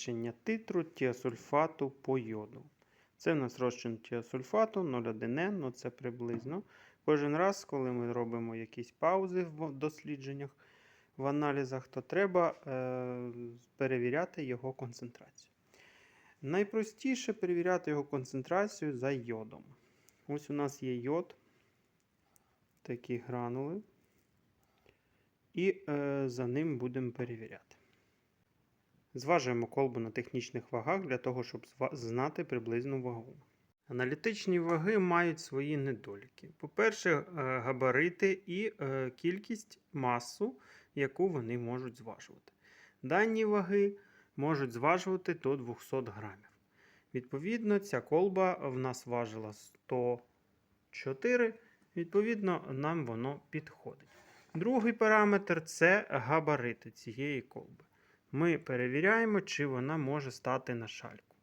визначення титру тіасульфату по йоду. Це в нас розчин тіасульфату 0,1N, ну це приблизно. Кожен раз, коли ми робимо якісь паузи в дослідженнях, в аналізах, то треба е, перевіряти його концентрацію. Найпростіше перевіряти його концентрацію за йодом. Ось у нас є йод, такі гранули, і е, за ним будемо перевіряти. Зважуємо колбу на технічних вагах для того, щоб знати приблизну вагу. Аналітичні ваги мають свої недоліки. По-перше, е, габарити і е, кількість масу, яку вони можуть зважувати. Дані ваги можуть зважувати до 200 грамів. Відповідно, ця колба в нас важила 104, відповідно, нам воно підходить. Другий параметр це габарити цієї колби. Ми перевіряємо, чи вона може стати на шальку.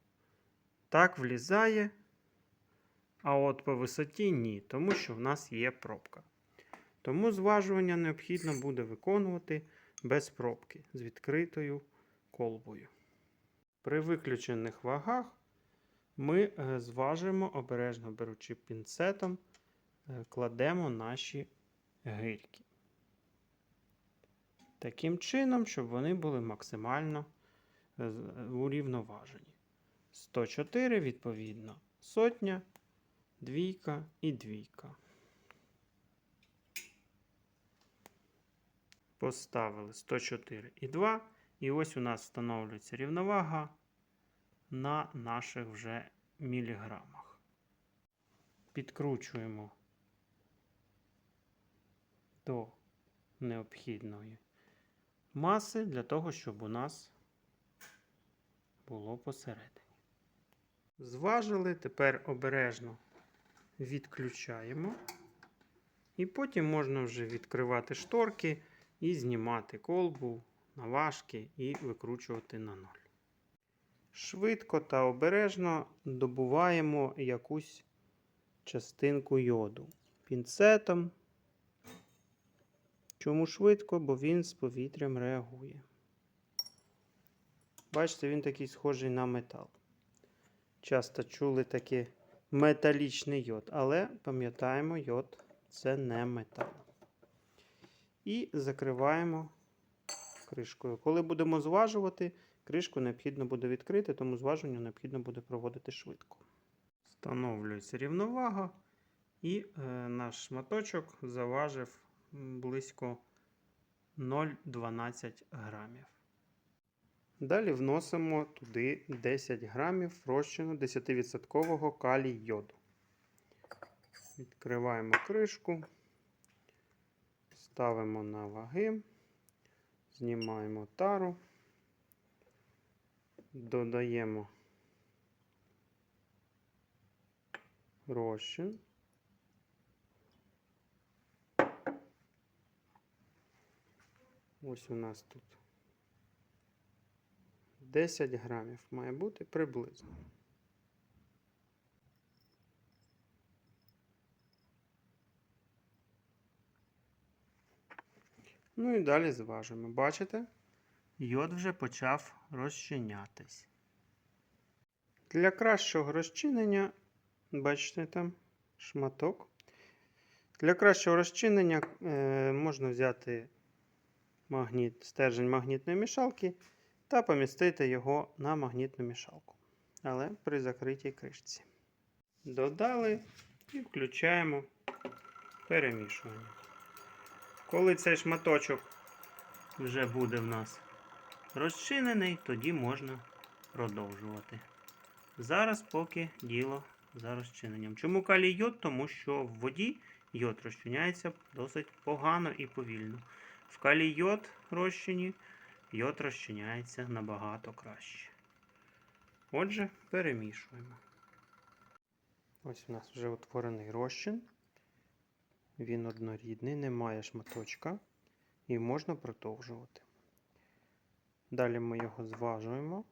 Так, влізає. А от по висоті ні, тому що в нас є пробка. Тому зважування необхідно буде виконувати без пробки з відкритою колбою. При виключених вагах ми е, зважимо, обережно беручи пінцетом, е, кладемо наші гирьки. Таким чином, щоб вони були максимально е, урівноважені. 104, відповідно, сотня, двійка і двійка. Поставили 104 і 2. І ось у нас встановлюється рівновага на наших вже міліграмах. Підкручуємо до необхідної маси для того, щоб у нас було посередині. Зважили, тепер обережно відключаємо. І потім можна вже відкривати шторки і знімати колбу на важки і викручувати на ноль. Швидко та обережно добуваємо якусь частинку йоду пінцетом. Чому швидко? Бо він з повітрям реагує. Бачите, він такий схожий на метал. Часто чули таке металічний йод, але пам'ятаємо, йод це не метал. І закриваємо кришкою. Коли будемо зважувати, кришку необхідно буде відкрити, тому зважування необхідно буде проводити швидко. Встановлюється рівновага, і е, наш шматочок заважив близько 0,12 грамів. Далі вносимо туди 10 грамів розчину 10% калій йоду. Відкриваємо кришку, ставимо на ваги, знімаємо тару, додаємо розчин. Ось у нас тут 10 грамів має бути приблизно. Ну і далі зважимо. Бачите? Йод вже почав розчинятись. Для кращого розчинення, бачите там шматок. Для кращого розчинення е, можна взяти магніт, стержень магнітної мішалки та помістити його на магнітну мішалку. Але при закритій кришці. Додали і включаємо перемішування. Коли цей шматочок вже буде в нас розчинений, тоді можна продовжувати. Зараз поки діло за розчиненням. Чому калій йод? Тому що в воді йод розчиняється досить погано і повільно. В калій йод розчині йод розчиняється набагато краще. Отже, перемішуємо. Ось у нас вже утворений розчин. Він однорідний, немає шматочка і можна продовжувати. Далі ми його зважуємо.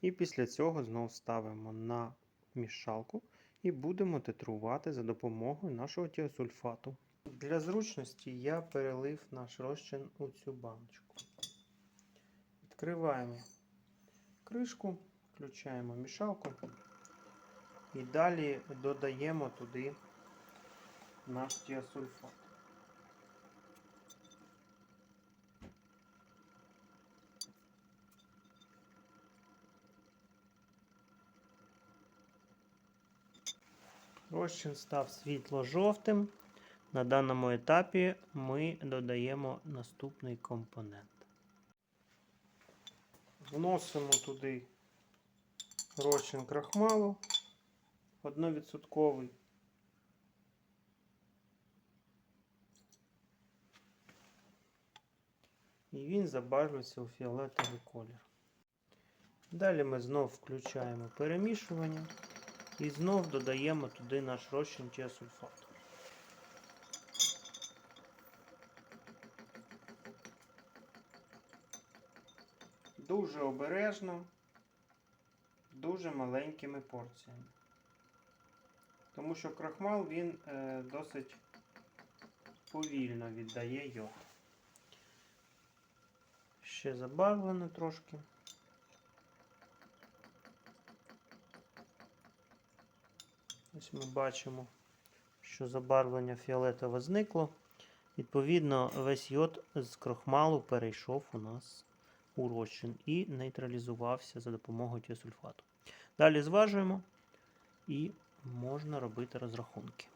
І після цього знову ставимо на мішалку і будемо титрувати за допомогою нашого тіосульфату. Для зручності я перелив наш розчин у цю баночку. Відкриваємо кришку, включаємо мішалку і далі додаємо туди наш тіасульфат. Розчин став світло-жовтим. На даному етапі ми додаємо наступний компонент. Вносимо туди розчин крахмалу 1%. І він забарвлюється у фіолетовий колір. Далі ми знов включаємо перемішування і знов додаємо туди наш розчин тіасульфату. Дуже обережно, дуже маленькими порціями. Тому що крахмал він е, досить повільно віддає йод. Ще забарвлено трошки. Ось ми бачимо, що забарвлення фіолетове зникло. Відповідно, весь йод з крохмалу перейшов у нас у розчин і нейтралізувався за допомогою тіосульфату. Далі зважуємо і можна робити розрахунки.